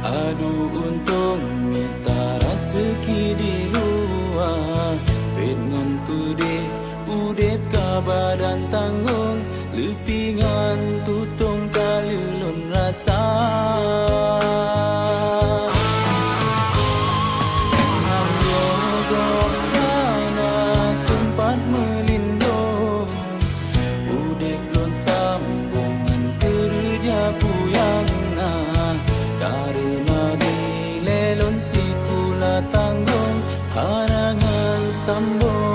Aduh untung ni tak di luar. Pit ngon pedih Udep ka badan tangguh. some more.